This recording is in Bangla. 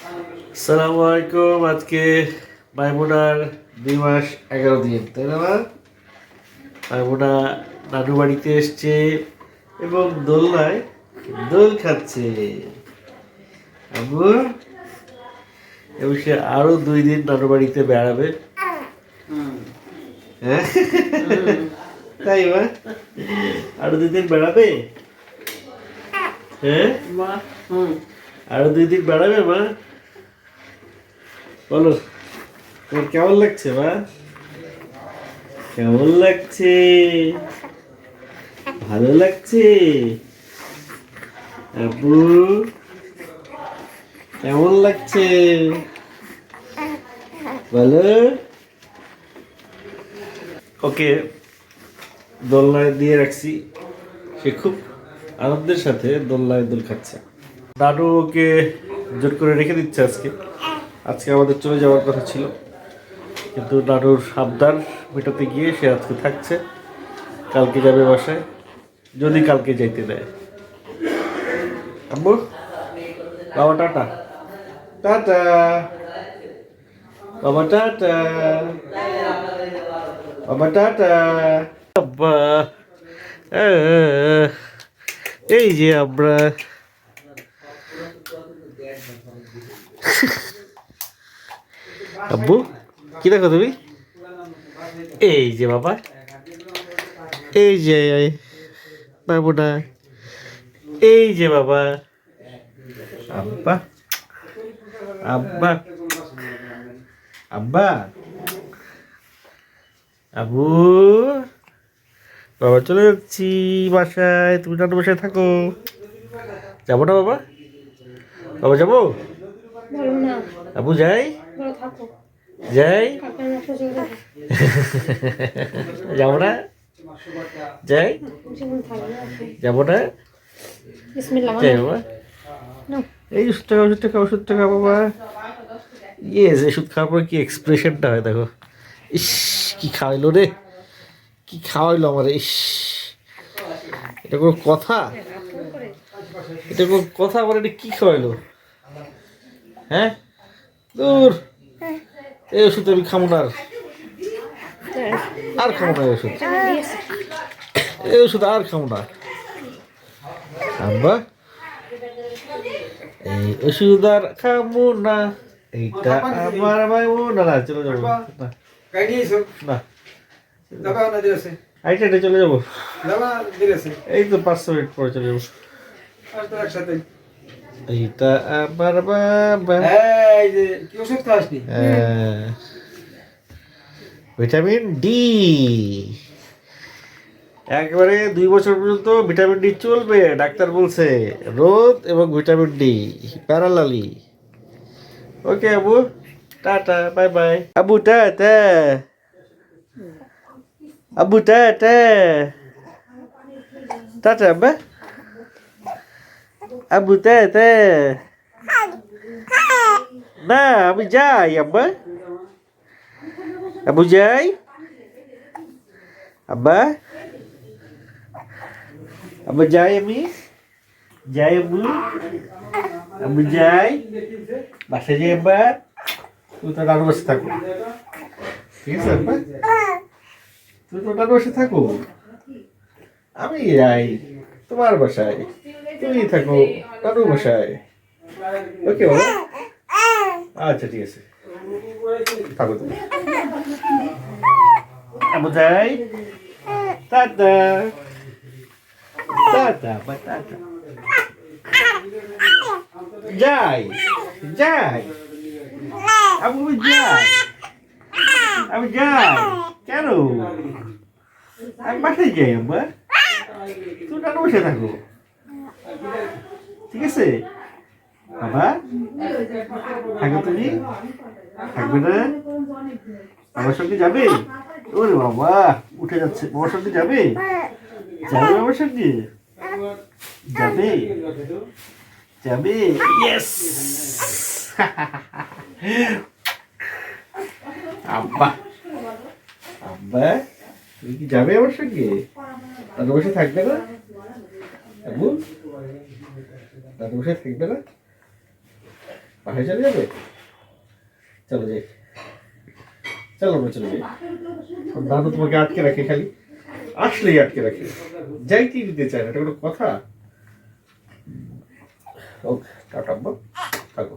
সালামু আলাইকুম আজকে মাইমুনার দুই মাস এগারো দিন তাই না? মাইমুনা নানু বাড়িতে এসছে এবং দোলনায় দোল খাচ্ছে। আবু এবং সে আরও দুই দিন নানু বাড়িতে বেড়াবে। হ্যাঁ? তাই মা? আরও দুই দিন বেড়াবে? হ্যাঁ? আরও দুই দিন বেড়াবে মা? বলো, তোমার কেমন লাগছে, মা? কেমন লাগছে? ভালো লাগছে? আপু, কেমন লাগছে? বলো। ওকে, দোলনায় দিয়ে রাখছি। সে খুব আনন্দের সাথে দোলনায় দোল খাচ্ছে। নানু ওকে জোর করে রেখে দিচ্ছে আজকে। আজকে আমাদের চলে যাওয়ার কথা ছিল। কিন্তু নানুর সাবধান মেটাতে গিয়ে সে আজকে থাকছে। কালকে যাবে বাসায়। যদি কালকে যাইতে দেয়। আব্বু বাবা টাটা। টাটা। বাবা টাটা। বাবা টাটা। এই যে আমরা। আব্বু কি দেখো তুমি? এই যে বাবা। এই যে বাবুটা। এই যে বাবা। আব্বা। আব্বা। আব্বা। আবু বাবা চলে যাচ্ছি বাসায়। তুমি নানু বাসায় থাকো। যাব না বাবা? বাবা যাব? আবু যাই। বলো চলে যাবে না? জীবন যাব না? বলো বাবা। এই ওষুধ টাকা ওষুধ টাকা ওষুধ টাকা বাবা। ইয়েস ওষুধ খাওয়ার পরে কি এক্সপ্রেশনটা হয় দেখো। ইস কি খাওয়াইলো রে? কি খাওয়াইলো আমার? ইস। এটা কোনো কথা? এটা কোনো কথা? আমার এটা কি খাওয়াইলো? হ্যাঁ? দূর। এই ওষুধ আমি খাব না আর। খাব না এই ওষুধ। এই ওষুধ আর খাব না। আব্বা এই ওষুধ আর খাব না। এইটা আমার মাইবো না না চলে যাব। না। আইটা চলে যাব। এই তো পাঁচশো মিনিট পরে চলে যাব। একসাথে। এইটা আমার বাবা। এই যে কি ওষুধ খাসনি হ্যাঁ। Vitamin D. একবারে দুই বছর পর্যন্ত ভিটামিন ডি চলবে ডাক্তার বলছে। রোদ এবং vitamin D parallelly okay Abu tata bye bye. Abu tata. Abu tata. Tata আব্বা আবু টাটা না আমি যাই আব্বা আবু যাই আব্বা আব্বা যাই আমি যাই আব্বু আব্বু যাই বাসায় যাই আব্বা তুমি তো নানু বসে থাকো তুমি তো নানু বসে থাকো আমি যাই তোমার বাসায় তুমি থাকো নানু বাসায় ওকে বাবা। আচ্ছা ঠিক আছে। থাকো তুমি। আবু যাই টাটা। টাটা, বা টাটা। যাই যাই আবু যাই আমি যাই। কেন? আমি বাসায় যাই, আব্বা। তুমি কেন বসে থাকো। ঠিক আছে? বাবা, থাকো তুমি। থাকবে না? আমার সঙ্গে যাবে? ওরে বাবা, উঠে যাচ্ছে। বাবার সঙ্গে যাবে? যাবে বাবার সঙ্গে? যাবে? যাবে? ইয়েস আব্বা আব্বা, তুমি কি যাবে আমার সঙ্গে? দাদু বসে থাকবে না? দাদু বসে থাকবে না বাসায় চলে যাবে? চলো যাই। চলো আমরা চলে যাই। দাদু তোমাকে আটকে রাখে খালি। আসলেই আটকে রাখে। যাইতেই দিতে চায় না, এটা কোনো কথা? ওকে টাটা থাকো।